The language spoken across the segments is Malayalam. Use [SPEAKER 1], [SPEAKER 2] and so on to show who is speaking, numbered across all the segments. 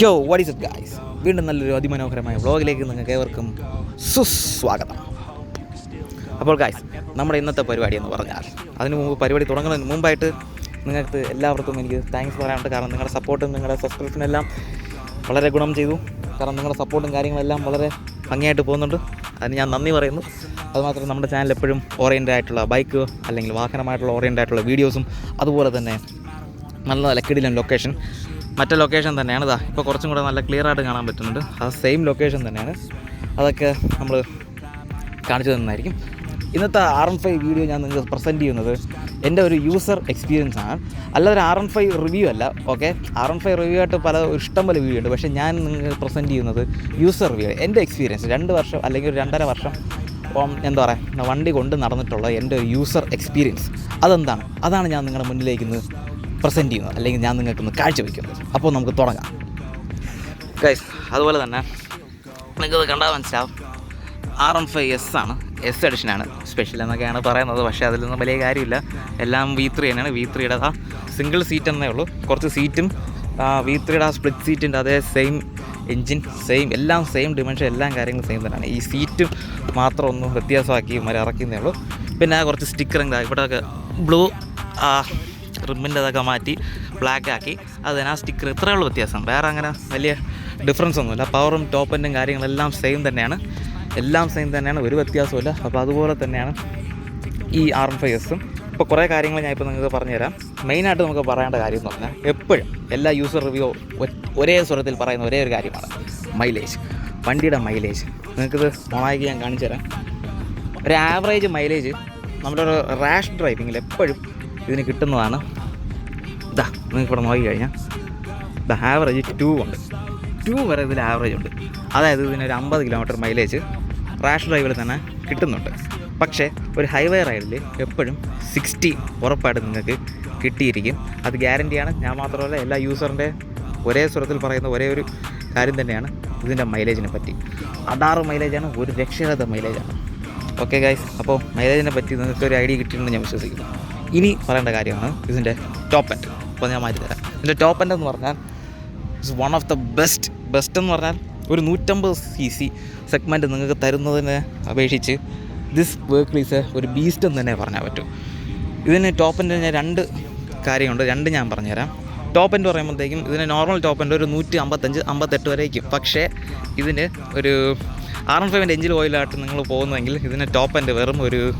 [SPEAKER 1] യോ വാട്ട് ഇസ് ഇറ്റ് ഗായ്സ് വീണ്ടും നല്ലൊരു അതിമനോഹരമായ വ്ളോഗിലേക്ക് നിങ്ങൾക്ക് ഏവർക്കും സുസ്വാഗതം. അപ്പോൾ ഗായ്സ് നമ്മുടെ ഇന്നത്തെ പരിപാടി എന്ന് പറഞ്ഞാൽ അതിന് മുമ്പ് പരിപാടി തുടങ്ങുന്നതിന് മുമ്പായിട്ട് നിങ്ങൾക്ക് എല്ലാവർക്കും എനിക്ക് താങ്ക്സ് പറയാനുണ്ട്. കാരണം നിങ്ങളുടെ സപ്പോർട്ടും നിങ്ങളുടെ സബ്സ്ക്രിപ്ഷനും എല്ലാം വളരെ ഗുണം ചെയ്തു. കാരണം നിങ്ങളുടെ സപ്പോർട്ടും കാര്യങ്ങളെല്ലാം വളരെ ഭംഗിയായിട്ട് പോകുന്നുണ്ട്. അതിന് ഞാൻ നന്ദി പറയുന്നു. അതുമാത്രം നമ്മുടെ ചാനൽ എപ്പോഴും ഓറിയന്റ് ആയിട്ടുള്ള ബൈക്ക് അല്ലെങ്കിൽ വാഹനമായിട്ടുള്ള ഓറിയന്റ് ആയിട്ടുള്ള വീഡിയോസും അതുപോലെ തന്നെ നല്ല കിടിലൻ ലൊക്കേഷൻ മറ്റേ ലൊക്കേഷൻ തന്നെയാണ്. ഇതാ ഇപ്പോൾ കുറച്ചും കൂടെ നല്ല ക്ലിയർ ആയിട്ട് കാണാൻ പറ്റുന്നുണ്ട്. ആ സെയിം ലൊക്കേഷൻ തന്നെയാണ്. അതൊക്കെ നമ്മൾ കാണിച്ചു തന്നായിരിക്കും ഇന്നത്തെ ആർ എൻ ഫൈവ് വീഡിയോ ഞാൻ നിങ്ങൾക്ക് പ്രസന്റ് ചെയ്യുന്നത് എന്റെ ഒരു യൂസർ എക്സ്പീരിയൻസ് ആണ്. അല്ലാതെ ആർ എൻ ഫൈവ് റിവ്യൂ അല്ല okay R N five review ആയിട്ട് പല ഇഷ്ടം പോലെ വീഡിയോ ഉണ്ട്. പക്ഷേ ഞാൻ നിങ്ങൾക്ക് പ്രസന്റ് ചെയ്യുന്നത് യൂസർ റിവ്യൂ എന്റെ എക്സ്പീരിയൻസ് രണ്ട് വർഷം അല്ലെങ്കിൽ ഒരു രണ്ടര വർഷം എന്താ പറയുക വണ്ടി കൊണ്ട് നടന്നിട്ടുള്ള എന്റെ ഒരു യൂസർ എക്സ്പീരിയൻസ് അതെന്താണ്? അതാണ് ഞാൻ നിങ്ങളുടെ മുന്നിലേക്ക് പ്രസന്റ് ചെയ്യുന്നത്. അല്ലെങ്കിൽ ഞാൻ നിങ്ങൾക്കൊന്ന് കാഴ്ചവെക്കുന്നു അപ്പോൾ നമുക്ക് തുടങ്ങാം. ഗൈസ് അതുപോലെ തന്നെ നിങ്ങൾക്കത് കണ്ടാൽ മനസ്സിലാവും. ആർ എം ഫൈവ് എസ് ആണ്. എസ് എഡിഷനാണ് സ്പെഷ്യൽ എന്നൊക്കെയാണ് പറയുന്നത്. പക്ഷേ അതിൽ നിന്നും വലിയ കാര്യമില്ല. എല്ലാം വി ത്രീ തന്നെയാണ്. വി ത്രീയുടെ ആ സിംഗിൾ സീറ്റ് എന്നേ ഉള്ളൂ. കുറച്ച് സീറ്റും വി ത്രീയുടെ ആ സ്പ്ലിറ്റ് സീറ്റിന്റെ അതേ സെയിം എൻജിൻ സെയിം എല്ലാം സെയിം ഡിമെൻഷൻ എല്ലാം കാര്യങ്ങളും സെയിം തന്നെയാണ്. ഈ സീറ്റും മാത്രം ഒന്ന് വ്യത്യാസമാക്കി മരം ഇറക്കുന്നേ ഉള്ളൂ. പിന്നെ കുറച്ച് സ്റ്റിക്കറിങ് ഇവിടെ ബ്ലൂ റിമ്മിന്റെ അതൊക്കെ മാറ്റി ബ്ലാക്ക് ആക്കി. അത് ആ സ്റ്റിക്കർ ഇത്രയേ ഉള്ളൂ വ്യത്യാസം. വേറെ അങ്ങനെ വലിയ ഡിഫറൻസ് ഒന്നുമില്ല. പവറും ടോപ്പിന്റെയും കാര്യങ്ങളെല്ലാം സെയിം തന്നെയാണ്. എല്ലാം സെയിം തന്നെയാണ്. ഒരു വ്യത്യാസമില്ല അപ്പോൾ അതുപോലെ തന്നെയാണ് ഈ ആർ എം ഫൈവ് എസും ഇപ്പോൾ കുറേ കാര്യങ്ങൾ ഞാൻ ഇപ്പോൾ നിങ്ങൾക്ക് പറഞ്ഞുതരാം. മെയിനായിട്ട് നമുക്ക് പറയേണ്ട കാര്യം എന്ന് പറഞ്ഞാൽ എപ്പോഴും എല്ലാ യൂസർ റിവ്യൂ ഒരേ സ്വരത്തിൽ പറയുന്ന ഒരേ ഒരു കാര്യമാണ്. മൈലേജ് വണ്ടിയുടെ മൈലേജ് നിങ്ങൾക്കിത് ഓണാക്കി ഞാൻ കാണിച്ചു തരാം ഒരു ആവറേജ് മൈലേജ് നമ്മുടെ ഒരു റാഷ് ഡ്രൈവിങ്ങിൽ എപ്പോഴും ഇതിന് കിട്ടുന്നതാണ്. ഇതാ നിങ്ങൾക്ക് ഇവിടെ നോക്കി കഴിഞ്ഞാൽ ദ ആവറേജ് ടു ഉണ്ട്. ടു വരെ ഇതിൽ ആവറേജ് ഉണ്ട്. അതായത് ഇതിനൊരു അമ്പത് കിലോമീറ്റർ മൈലേജ് റാഷ് ഡ്രൈവിൽ തന്നെ കിട്ടുന്നുണ്ട്. പക്ഷേ ഒരു ഹൈവേ റൈഡിൽ എപ്പോഴും സിക്സ്റ്റി ഉറപ്പായിട്ട് നിങ്ങൾക്ക് കിട്ടിയിരിക്കും. അത് ഗ്യാരന്റിയാണ് ഞാൻ മാത്രമല്ല എല്ലാ യൂസറിന്റെ ഒരേ സ്വരത്തിൽ പറയുന്ന ഒരേ ഒരു കാര്യം തന്നെയാണ് ഇതിന്റെ മൈലേജിനെ പറ്റി. അടാറ് മൈലേജാണ് ഒരു രക്ഷയില്ലാത്ത മൈലേജാണ് ഓക്കെ ഗൈസ് അപ്പോൾ മൈലേജിനെ പറ്റി നിങ്ങൾക്ക് ഒരു ഐഡിയ കിട്ടിയിട്ടുണ്ടെന്ന് ഞാൻ വിശ്വസിക്കുന്നു. ഇനി പറയേണ്ട കാര്യമാണ്. ഇതിന്റെ ടോപ്പ് എൻഡ് അപ്പോൾ ഞാൻ മാറ്റി തരാം. ഇതിന്റെ ടോപ്പ് എൻഡ് എന്ന് പറഞ്ഞാൽ it's one of the best best എന്ന് പറഞ്ഞാൽ ഒരു നൂറ്റമ്പത് സി സി സെഗ്മെന്റ് നിങ്ങൾക്ക് തരുന്നതിനെ അപേക്ഷിച്ച് ദിസ് വേർക്ക്ലീസ് ഒരു ബീസ്റ്റ് എന്ന് തന്നെ പറഞ്ഞാൽ പറ്റും. ഇതിന് ടോപ്പ് എൻഡ് ഞാൻ രണ്ട് കാര്യമുണ്ട്. രണ്ട് ഞാൻ പറഞ്ഞുതരാം. ടോപ്പ് എൻഡ് പറയുമ്പോഴത്തേക്കും ഇതിന് നോർമൽ ടോപ്പ് എൻഡ് ഒരു നൂറ്റി അമ്പത്തഞ്ച് അമ്പത്തെട്ട് വരേക്കും. പക്ഷേ ഇതിന് ഒരു ആർ എൻ ഫൈവിന്റെ എഞ്ചിൽ ഓയിലായിട്ട് നിങ്ങൾ പോകുന്നതെങ്കിൽ ഇതിന് ടോപ്പ് എൻഡ് വെറും ഒരു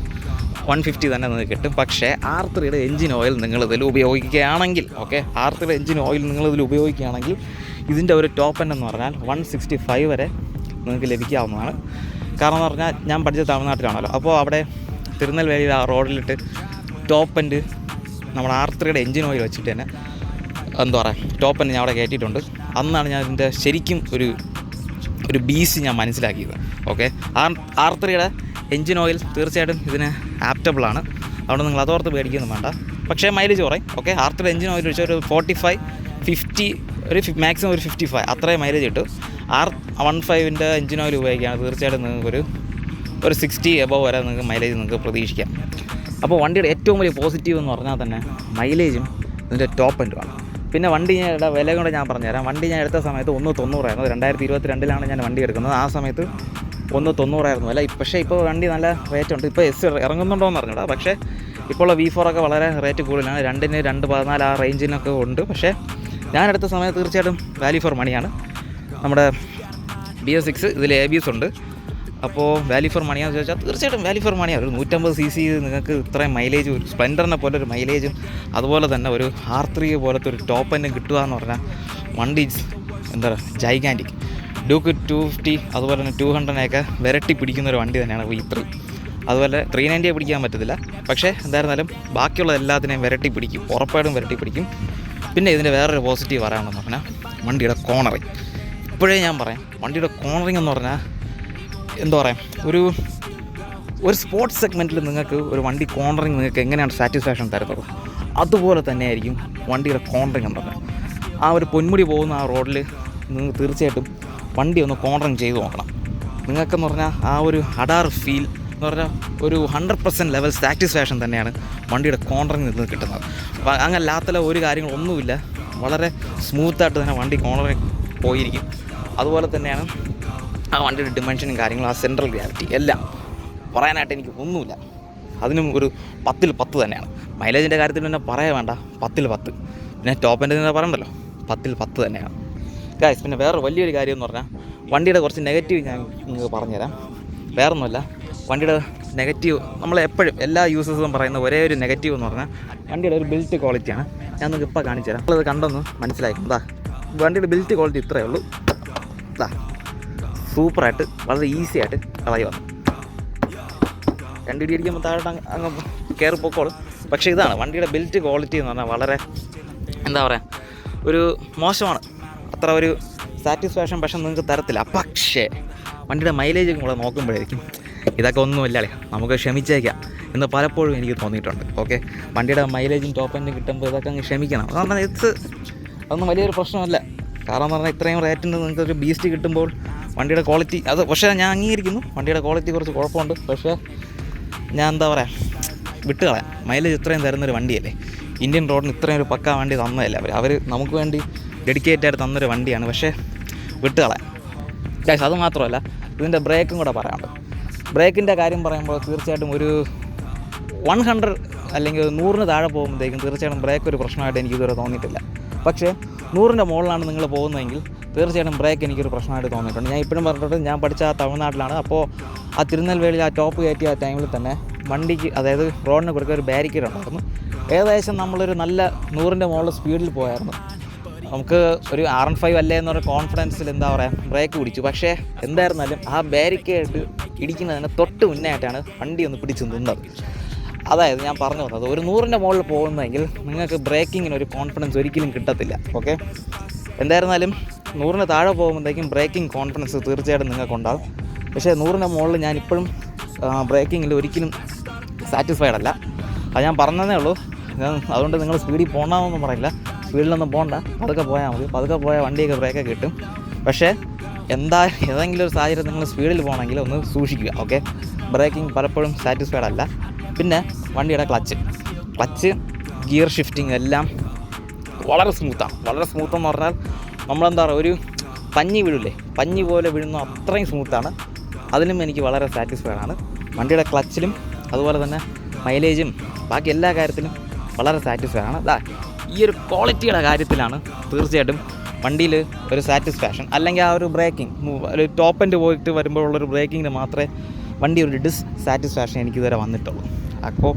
[SPEAKER 1] വൺ ഫിഫ്റ്റി തന്നെ നിങ്ങൾക്ക് കിട്ടും. പക്ഷേ ആർ ത്രീയുടെ എഞ്ചിൻ ഓയിൽ നിങ്ങൾ ഇതിൽ ഉപയോഗിക്കുകയാണെങ്കിൽ ഓക്കെ ആർ ത്രീയുടെ എഞ്ചിൻ ഓയിൽ നിങ്ങൾ ഇതിൽ ഉപയോഗിക്കുകയാണെങ്കിൽ ഇതിന്റെ ഒരു ടോപ്പ് എന്ന് പറഞ്ഞാൽ വൺ സിക്സ്റ്റി ഫൈവ് വരെ നിങ്ങൾക്ക് ലഭിക്കാവുന്നതാണ്. കാരണം എന്ന് പറഞ്ഞാൽ ഞാൻ പഠിച്ച തമിഴ്നാട്ടിലാണല്ലോ. അപ്പോൾ അവിടെ തിരുനെൽവേലിയിൽ ആ റോഡിലിട്ട് ടോപ്പ് എൻഡ് നമ്മുടെ ആർ ത്രീയുടെ എഞ്ചിൻ ഓയിൽ വെച്ചിട്ട് തന്നെ എന്താ പറയുക ടോപ്പ് എൻഡ് ഞാൻ അവിടെ കയറ്റിയിട്ടുണ്ട്. അന്നാണ് ഞാൻ ഇതിന്റെ ശരിക്കും ഒരു ഒരു ബീസ് ഞാൻ മനസ്സിലാക്കിയത് ഓക്കെ ആർ ആർ ത്രീയുടെ എഞ്ചിൻ ഓയിൽ തീർച്ചയായിട്ടും ഇതിന് ആപ്റ്റബിളാണ്. അതുകൊണ്ട് നിങ്ങൾ അതോർത്ത് പേടിക്കൊന്നും വേണ്ട. പക്ഷേ മൈലേജ് കുറയും. Okay? R three engine oil വെച്ചാൽ ഒരു ഫോർട്ടി ഫൈവ് ഫിഫ്റ്റി ഒരു മാക്സിമം ഒരു ഫിഫ്റ്റി ഫൈവ് അത്രയും മൈലേജ് കിട്ടും. ആർ വൺ ഫൈവിന്റെ എഞ്ചിൻ ഓയിൽ ഉപയോഗിക്കുകയാണ് തീർച്ചയായിട്ടും നിങ്ങൾക്കൊരു ഒരു സിക്സ്റ്റി എബവ് വരെ നിങ്ങൾക്ക് മൈലേജ് നിങ്ങൾക്ക് പ്രതീക്ഷിക്കാം. അപ്പോൾ വണ്ടിയുടെ ഏറ്റവും വലിയ പോസിറ്റീവ് എന്ന് പറഞ്ഞാൽ തന്നെ മൈലേജും ഇതിന്റെ ടോപ്പ് എൻഡുമാണ് പിന്നെ വണ്ടി ഞാൻ വില കൊണ്ട് ഞാൻ പറഞ്ഞുതരാം. വണ്ടി ഞാൻ എടുത്ത സമയത്ത് ഒന്ന് തൊണ്ണൂറായിരുന്നു രണ്ടായിരത്തി ഇരുപത്തി രണ്ടിലാണ് ഞാൻ വണ്ടി എടുക്കുന്നത്. ആ സമയത്ത് ഒന്ന് തൊണ്ണൂറായിരുന്നു. അല്ല പക്ഷേ ഇപ്പോൾ വണ്ടി നല്ല റേറ്റ് ഉണ്ട്. ഇപ്പോൾ എസ് ഇറങ്ങുന്നുണ്ടോ എന്ന് അറിഞ്ഞൂടാ. പക്ഷേ ഇപ്പോൾ വി ഫോറൊക്കെ വളരെ റേറ്റ് കൂടുതലാണ്. രണ്ടിന് രണ്ട് പതിനാല് ആ റേഞ്ചിനൊക്കെ ഉണ്ട്. പക്ഷേ ഞാൻ എടുത്ത സമയത്ത് തീർച്ചയായിട്ടും വാല്യൂ ഫോർ മണിയാണ് നമ്മുടെ ബി എസ് സിക്സ് ഇതിൽ എ ബി എസ് ഉണ്ട്. അപ്പോൾ വാല്യൂ ഫോർ മണിയാന്ന് ചോദിച്ചാൽ തീർച്ചയായിട്ടും വാല്യൂ ഫോർ മണിയാണ് ഒരു നൂറ്റമ്പത് സി സി നിങ്ങൾക്ക് ഇത്രയും മൈലേജ് ഒരു സ്പ്ലെൻഡറിനെ പോലെ ഒരു മൈലേജും അതുപോലെ തന്നെ ഒരു ആർ ത്രീ പോലത്തെ ഒരു ടോപ്പ് എൻഡും കിട്ടുക എന്ന് പറഞ്ഞാൽ വണ്ടി എന്താ പറയുക ജൈഗാന്റിക് ഡ്യൂക്ക് ടു ഫിഫ്റ്റി അതുപോലെ തന്നെ ടു ഹൺഡ്രഡിനെയൊക്കെ വിരട്ടി പിടിക്കുന്ന ഒരു വണ്ടി തന്നെയാണ് വി അതുപോലെ ത്രീ നയന്റിയെ പിടിക്കാൻ പറ്റത്തില്ല. പക്ഷേ എന്തായിരുന്നാലും ബാക്കിയുള്ള എല്ലാത്തിനെയും വിരട്ടി പിടിക്കും. ഉറപ്പായിട്ടും വിരട്ടി പിടിക്കും. പിന്നെ ഇതിന്റെ വേറൊരു പോസിറ്റീവ് പറയാമെന്ന് പറഞ്ഞാൽ വണ്ടിയുടെ കോണറിങ് ഇപ്പോഴേ ഞാൻ പറയാം വണ്ടിയുടെ കോണറിങ് എന്ന് പറഞ്ഞാൽ എന്താ പറയുക ഒരു ഒരു സ്പോർട്സ് സെഗ്മെന്റിൽ നിങ്ങൾക്ക് ഒരു വണ്ടി കോണറിങ് നിങ്ങൾക്ക് എങ്ങനെയാണ് സാറ്റിസ്ഫാക്ഷൻ തരുന്നത്? അതുപോലെ തന്നെയായിരിക്കും വണ്ടിയുടെ കോണറിങ് എന്ന് പറഞ്ഞാൽ ആ ഒരു പൊന്മുടി പോകുന്ന ആ റോഡിൽ നിങ്ങൾ തീർച്ചയായിട്ടും വണ്ടി ഒന്ന് കോർണറിങ് ചെയ്ത് നോക്കണം. നിങ്ങൾക്കെന്ന് പറഞ്ഞാൽ ആ ഒരു അഡാർ ഫീൽ എന്ന് പറഞ്ഞാൽ ഒരു ഹൺഡ്രഡ് പെർസെന്റ് ലെവൽ സാറ്റിസ്ഫാക്ഷൻ തന്നെയാണ് വണ്ടിയുടെ കോർണറിങ് നിന്ന് കിട്ടുന്നത്. അപ്പോൾ അങ്ങനെ ഒരു കാര്യങ്ങളൊന്നുമില്ല വളരെ സ്മൂത്തായിട്ട് തന്നെ വണ്ടി കോർണറിങ് പോയിരിക്കും. അതുപോലെ തന്നെയാണ് ആ വണ്ടിയുടെ ഡിമെൻഷനും കാര്യങ്ങളും ആ സെൻട്രൽ ഗ്രാവിറ്റി എല്ലാം. പറയാനായിട്ട് എനിക്ക് ഒന്നുമില്ല. അതിനും ഒരു പത്തിൽ പത്ത് തന്നെയാണ്. മൈലേജിന്റെ കാര്യത്തിൽ പിന്നെ പറയാൻ വേണ്ട. പത്തിൽ പത്ത്. പിന്നെ ടോപ്പ് എന്റെ തന്നെ പറയണ്ടല്ലോ. പത്തിൽ പത്ത് തന്നെയാണ്. ഗായ്സ് പിന്നെ വേറെ വലിയൊരു കാര്യം എന്ന് പറഞ്ഞാൽ വണ്ടിയുടെ കുറച്ച് നെഗറ്റീവ് ഞാൻ നിങ്ങൾക്ക് പറഞ്ഞുതരാം. വേറൊന്നുമല്ല വണ്ടിയുടെ നെഗറ്റീവ് നമ്മൾ എപ്പോഴും എല്ലാ യൂസേഴ്സും പറയുന്ന ഒരേ ഒരു നെഗറ്റീവ് എന്ന് പറഞ്ഞാൽ വണ്ടിയുടെ ഒരു ബിൽറ്റ് ക്വാളിറ്റിയാണ് ഞാൻ നിങ്ങൾക്ക് ഇപ്പോൾ കാണിച്ചു തരാം. നമ്മളത് കണ്ടൊന്ന് മനസ്സിലാക്കും ഇതാ വണ്ടിയുടെ ബിൽറ്റ് ക്വാളിറ്റി ഇത്രയേ ഉള്ളൂ. ഇതാ സൂപ്പറായിട്ട് വളരെ ഈസി ആയിട്ട് കളയി വന്നു രണ്ടിടി അടിക്കുമ്പോൾ താഴോട്ട് അങ്ങ് കയറി പൊക്കോളും. പക്ഷേ ഇതാണ് വണ്ടിയുടെ ബിൽറ്റ് ക്വാളിറ്റി എന്ന് പറഞ്ഞാൽ വളരെ എന്താ പറയുക ഒരു മോശമാണ്. അത്ര ഒരു സാറ്റിസ്ഫാക്ഷൻ പക്ഷെ നിങ്ങൾക്ക് തരത്തില്ല. പക്ഷേ വണ്ടിയുടെ മൈലേജ് കൂടെ നോക്കുമ്പോഴായിരിക്കും ഇതൊക്കെ ഒന്നുമില്ല അല്ലേ? നമുക്ക് ക്ഷമിച്ചേക്കാം എന്ന് പലപ്പോഴും എനിക്ക് തോന്നിയിട്ടുണ്ട്. ഓക്കെ വണ്ടിയുടെ മൈലേജും ടോപ്പ് എൻഡും കിട്ടുമ്പോൾ ഇതൊക്കെ അങ്ങ് ക്ഷമിക്കണം. എന്ന് പറഞ്ഞാൽ ഇറ്റ്സ് അതൊന്നും വലിയൊരു പ്രശ്നമല്ല. കാരണം എന്ന് പറഞ്ഞാൽ ഇത്രയും റേറ്റിന് നിങ്ങൾക്ക് ഒരു ബീസ്റ്റ് കിട്ടുമ്പോൾ വണ്ടിയുടെ ക്വാളിറ്റി അത് പക്ഷേ ഞാൻ അംഗീകരിക്കുന്നു. വണ്ടിയുടെ ക്വാളിറ്റി കുറച്ച് കുഴപ്പമുണ്ട്. പക്ഷേ ഞാൻ എന്താ പറയുക വിട്ടുകളയാം. മൈലേജ് ഇത്രയും തരുന്നൊരു വണ്ടിയല്ലേ? ഇന്ത്യൻ റോഡിന് ഇത്രയും ഒരു പക്ക വണ്ടി തന്നതല്ലേ അവർ അവർ നമുക്ക് വേണ്ടി ഡെഡിക്കേറ്റ് ആയിട്ട് തന്നൊരു വണ്ടിയാണ് പക്ഷേ വിട്ടുകളെ ഗൈസ് അത് മാത്രമല്ല ഇതിന്റെ ബ്രേക്കും കൂടെ പറയാനുണ്ട് ബ്രേക്കിന്റെ കാര്യം പറയുമ്പോൾ തീർച്ചയായിട്ടും ഒരു വൺ ഹൺഡ്രഡ് അല്ലെങ്കിൽ നൂറിന് താഴെ പോകുമ്പോഴത്തേക്കും തീർച്ചയായിട്ടും ബ്രേക്ക് ഒരു പ്രശ്നമായിട്ട് എനിക്ക് ഇതുവരെ തോന്നിയിട്ടില്ല. പക്ഷേ നൂറിന്റെ മുകളിലാണ് നിങ്ങൾ പോകുന്നതെങ്കിൽ തീർച്ചയായിട്ടും ബ്രേക്ക് എനിക്കൊരു പ്രശ്നമായിട്ട് തോന്നിയിട്ടുണ്ട്. ഞാൻ ഇപ്പോഴും പറഞ്ഞിട്ട് ഞാൻ പഠിച്ച തമിഴ്നാട്ടിലാണ്. അപ്പോൾ ആ തിരുനെൽവേലിയിൽ ആ ടോപ്പ് കയറ്റിയ ആ ടൈമിൽ തന്നെ വണ്ടിക്ക് അതായത് റോഡിന് കൊടുക്കുക ഒരു ബാരിക്കേഡ് ഉണ്ടായിരുന്നു. ഏകദേശം നമ്മളൊരു നല്ല നൂറിന്റെ മുകളിൽ സ്പീഡിൽ പോയായിരുന്നു. നമുക്ക് ഒരു ആർ എൻ ഫൈവ് അല്ലേ എന്നൊരു കോൺഫിഡൻസിൽ എന്താ പറയുക ബ്രേക്ക് പിടിച്ചു. പക്ഷേ എന്തായിരുന്നാലും ആ ബാരിക്കേഡ് ഇടിക്കുന്നതിന് തൊട്ട് മുന്നായിട്ടാണ് വണ്ടി ഒന്ന് പിടിച്ച് നിന്നത്. അതായത് ഞാൻ പറഞ്ഞു വന്നത് ഒരു നൂറിന്റെ മുകളിൽ പോകുന്നതെങ്കിൽ നിങ്ങൾക്ക് ബ്രേക്കിങ്ങിന് ഒരു കോൺഫിഡൻസ് ഒരിക്കലും കിട്ടത്തില്ല ഓക്കെ എന്തായിരുന്നാലും നൂറിന് താഴെ പോകുമ്പോഴത്തേക്കും ബ്രേക്കിംഗ് കോൺഫിഡൻസ് തീർച്ചയായിട്ടും നിങ്ങൾക്കുണ്ടാകും. പക്ഷേ നൂറിന്റെ മുകളിൽ ഞാൻ ഇപ്പോഴും ബ്രേക്കിങ്ങിൽ ഒരിക്കലും സാറ്റിസ്ഫൈഡ് അല്ല. അത് ഞാൻ പറഞ്ഞതേ ഉള്ളൂ. അതുകൊണ്ട് നിങ്ങൾ സ്പീഡിൽ പോകണമെന്നൊന്നും പറയില്ല. സ്പീഡിലൊന്നും പോകണ്ട പതുക്കെ പോയാൽ മതി. പതുക്കെ പോയാൽ വണ്ടിയൊക്കെ ബ്രേക്കൊക്കെ കിട്ടും. പക്ഷേ എന്താ ഏതെങ്കിലും ഒരു സാഹചര്യം നിങ്ങൾ സ്പീഡിൽ പോകണമെങ്കിൽ ഒന്ന് സൂക്ഷിക്കുക ഓക്കെ ബ്രേക്കിംഗ് പലപ്പോഴും സാറ്റിസ്ഫൈഡ് അല്ല. പിന്നെ വണ്ടിയുടെ ക്ലച്ച് ക്ലച്ച് ഗിയർ ഷിഫ്റ്റിംഗ് എല്ലാം വളരെ സ്മൂത്താണ് വളരെ സ്മൂത്ത് എന്ന് പറഞ്ഞാൽ നമ്മളെന്താ പറയുക ഒരു പഞ്ഞി വീഴില്ലേ പഞ്ഞി പോലെ വീഴുന്ന അത്രയും സ്മൂത്താണ് അതിലും എനിക്ക് വളരെ സാറ്റിസ്ഫൈഡ് ആണ്. വണ്ടിയുടെ ക്ലച്ചിലും അതുപോലെ തന്നെ മൈലേജും ബാക്കി എല്ലാ കാര്യത്തിലും വളരെ സാറ്റിസ്ഫൈഡ് ആണ്. ഈ ഒരു ക്വാളിറ്റിയുടെ കാര്യത്തിലാണ് തീർച്ചയായിട്ടും വണ്ടിയിൽ ഒരു സാറ്റിസ്ഫാക്ഷൻ അല്ലെങ്കിൽ ആ ഒരു ബ്രേക്കിംഗ് ഒരു ടോപ്പ് എൻഡ് പോയിട്ട് വരുമ്പോഴുള്ളൊരു ബ്രേക്കിങ്ങിന് മാത്രമേ വണ്ടി ഒരു ഡിസ് സാറ്റിസ്ഫാക്ഷൻ എനിക്ക് ഇതുവരെ വന്നിട്ടുള്ളൂ. അപ്പോൾ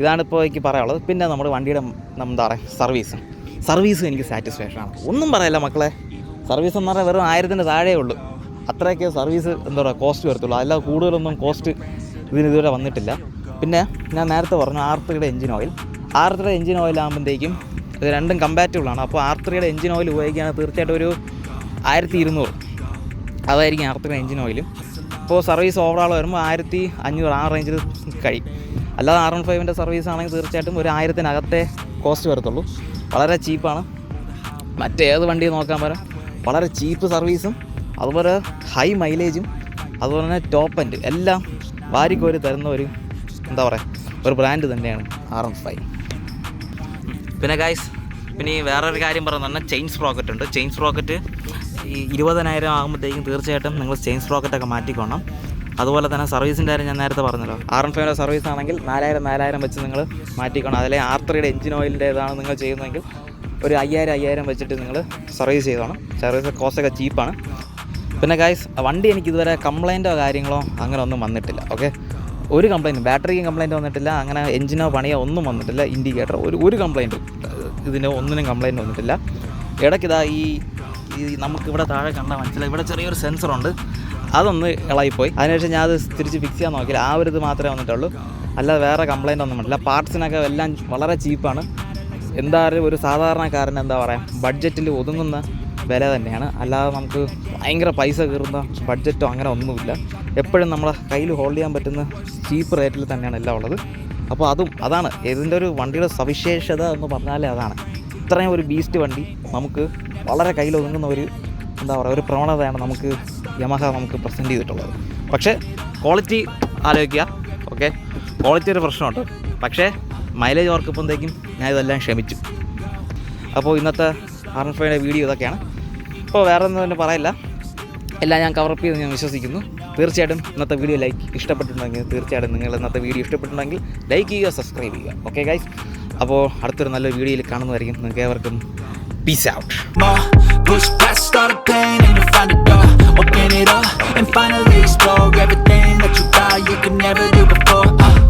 [SPEAKER 1] ഇതാണ് ഇതാണിപ്പോൾ എനിക്ക് പറയാനുള്ളത്. പിന്നെ നമ്മുടെ വണ്ടിയുടെ എന്താ പറയുക സർവീസ് സർവീസ് എനിക്ക് സാറ്റിസ്ഫാക്ഷൻ ആണ്. ഒന്നും പറയല്ല മക്കളെ. സർവീസ് എന്ന് പറഞ്ഞാൽ വെറും ആയിരത്തിന്റെ താഴേ ഉള്ളൂ. അത്രയൊക്കെ സർവീസ് എന്താ പറയുക കോസ്റ്റ് വരത്തുള്ളൂ. അല്ലാതെ കൂടുതലൊന്നും കോസ്റ്റ് ഇതിന് ഇതുവരെ വന്നിട്ടില്ല. പിന്നെ ഞാൻ നേരത്തെ പറഞ്ഞു R engine oil R three engine oil ആകുമ്പോഴത്തേക്കും ഇത് രണ്ടും കമ്പാറ്റബിൾ ആണ്. അപ്പോൾ ആർ ത്രീയുടെ എഞ്ചിൻ ഓയിൽ ഉപയോഗിക്കുകയാണെങ്കിൽ തീർച്ചയായിട്ടും ഒരു ആയിരത്തി ഇരുന്നൂറ് അതായിരിക്കും ആർ ത്രീ എഞ്ചിൻ ഓയിലും അപ്പോൾ സർവീസ് ഓവറോൾ വരുമ്പോൾ ആയിരത്തി അഞ്ഞൂറ് ആ റേഞ്ചിൽ കഴിയും. അല്ലാതെ ആർ വൺ ഫൈവിന്റെ സർവീസ് ആണെങ്കിൽ തീർച്ചയായിട്ടും ഒരു ആയിരത്തിനകത്തെ കോസ്റ്റ് വരത്തുള്ളൂ. വളരെ ചീപ്പാണ് മറ്റേത് വണ്ടി നോക്കാൻ പറ്റും വളരെ ചീപ്പ് സർവീസും അതുപോലെ ഹൈ മൈലേജും അതുപോലെ തന്നെ ടോപ്പ് എൻഡ് എല്ലാം വാരിക്കോരി തരുന്ന ഒരു എന്താ പറയുക ഒരു ബ്രാൻഡ് തന്നെയാണ് ആർ എം ഫൈവ് പിന്നെ ഗായ്സ് പിന്നെ ഈ വേറൊരു കാര്യം പറഞ്ഞു പറഞ്ഞാൽ ചെയിൻ സ്പ്രോക്കറ്റ് ഉണ്ട്. ചെയിൻസ് സ്പ്രോക്കറ്റ് ഈ ഇരുപതിനായിരം ആകുമ്പോഴത്തേക്കും തീർച്ചയായിട്ടും നിങ്ങൾ ചെയിൻ സ്പ്രോക്കറ്റൊക്കെ മാറ്റിക്കോണം. അതുപോലെ തന്നെ സർവീസിന്റെ കാര്യം ഞാൻ നേരത്തെ പറഞ്ഞല്ലോ. ആർ എൻ ഫൈവിന്റെ സർവീസ് ആണെങ്കിൽ നാലായിരം നാലായിരം വെച്ച് നിങ്ങൾ മാറ്റിക്കണം. അതിലെ ആർ ത്രീയുടെ എഞ്ചിൻ ഓയിലിന്റെ ഇതാണ് നിങ്ങൾ ചെയ്യുന്നതെങ്കിൽ ഒരു അയ്യായിരം അയ്യായിരം വെച്ചിട്ട് നിങ്ങൾ സർവീസ് ചെയ്തോണം. സർവീസ് കോസ്റ്റൊക്കെ ചീപ്പാണ് പിന്നെ ഗായ്സ് വണ്ടി എനിക്ക് ഇതുവരെ കാര്യങ്ങളോ അങ്ങനെ ഒന്നും വന്നിട്ടില്ല. ഓക്കെ ഒരു കംപ്ലൈന്റ് ബാറ്ററിക്ക് കംപ്ലൈന്റ് വന്നിട്ടില്ല അങ്ങനെ എഞ്ചിനോ പണിയോ ഒന്നും വന്നിട്ടില്ല ഇൻഡിക്കേറ്റർ ഒരു ഒരു കംപ്ലൈന്റും ഇതിന് ഒന്നിനും കംപ്ലൈന്റ് വന്നിട്ടില്ല. ഇടയ്ക്കിതാ ഈ ഈ നമുക്കിവിടെ താഴെ കണ്ടാൽ മനസ്സിലായി ഇവിടെ ചെറിയൊരു സെൻസറുണ്ട് അതൊന്ന് ഇളകിപ്പോയി. അതിനുശേഷം ഞാൻ അത് തിരിച്ച് ഫിക്സ് ചെയ്യാൻ നോക്കിയില്ല. ആ ഒരു ഇത് മാത്രമേ വന്നിട്ടുള്ളൂ. അല്ലാതെ വേറെ കംപ്ലൈന്റ് ഒന്നും വന്നില്ല പാർട്സിനൊക്കെ എല്ലാം വളരെ ചീപ്പാണ് എന്തായാലും ഒരു സാധാരണക്കാരൻ എന്താ പറയുക ബഡ്ജറ്റിൽ ഒതുങ്ങുന്ന വില തന്നെയാണ്. അല്ലാതെ നമുക്ക് ഭയങ്കര പൈസ കയറുന്ന ബഡ്ജറ്റോ അങ്ങനെ ഒന്നുമില്ല. എപ്പോഴും നമ്മളെ കയ്യിൽ ഹോൾഡ് ചെയ്യാൻ പറ്റുന്ന ചീപ്പ് റേറ്റിൽ തന്നെയാണ് എല്ലാം ഉള്ളത്. അപ്പോൾ അതും അതാണ്. ഇതിന്റെ ഒരു വണ്ടിയുടെ സവിശേഷത എന്ന് പറഞ്ഞാലേ അതാണ്. ഇത്രയും ഒരു ബീസ്റ്റ് വണ്ടി നമുക്ക് വളരെ കയ്യിൽ ഒതുങ്ങുന്ന ഒരു എന്താ പറയുക ഒരു പ്രവണതയാണ് നമുക്ക് യമഹ നമുക്ക് പ്രസന്റ് ചെയ്തിട്ടുള്ളത്. പക്ഷേ ക്വാളിറ്റി ആലോചിക്കുക. ഓക്കെ ക്വാളിറ്റി ഒരു പ്രശ്നമുണ്ട്. പക്ഷേ മൈലേജ് ഓർക്കപ്പോഴത്തേക്കും ഞാൻ ഇതെല്ലാം ക്ഷമിച്ചു. അപ്പോൾ ഇന്നത്തെ ആർ എൻ ഫൈവിന്റെ വീഡിയോ ഇതൊക്കെയാണ്. ഇപ്പോൾ വേറെ ഒന്നും തന്നെ പറയില്ല. എല്ലാം ഞാൻ കവറപ്പ് ചെയ്ത് ഞാൻ വിശ്വസിക്കുന്നു. തീർച്ചയായിട്ടും ഇന്നത്തെ വീഡിയോ ലൈക്ക് ഇഷ്ടപ്പെട്ടിട്ടുണ്ടെങ്കിൽ തീർച്ചയായിട്ടും നിങ്ങൾ ഇന്നത്തെ വീഡിയോ ഇഷ്ടപ്പെട്ടിട്ടുണ്ടെങ്കിൽ ലൈക്ക് ചെയ്യുക സബ്സ്ക്രൈബ് ചെയ്യുക. ഓക്കെ ഗൈസ് അപ്പോൾ അടുത്തൊരു നല്ല വീഡിയോയിൽ കാണുന്നതായിരിക്കും. നിങ്ങൾക്ക് ഏവർക്കും peace out
[SPEAKER 2] and finally explore Everything that you thought you could never do before. Uh,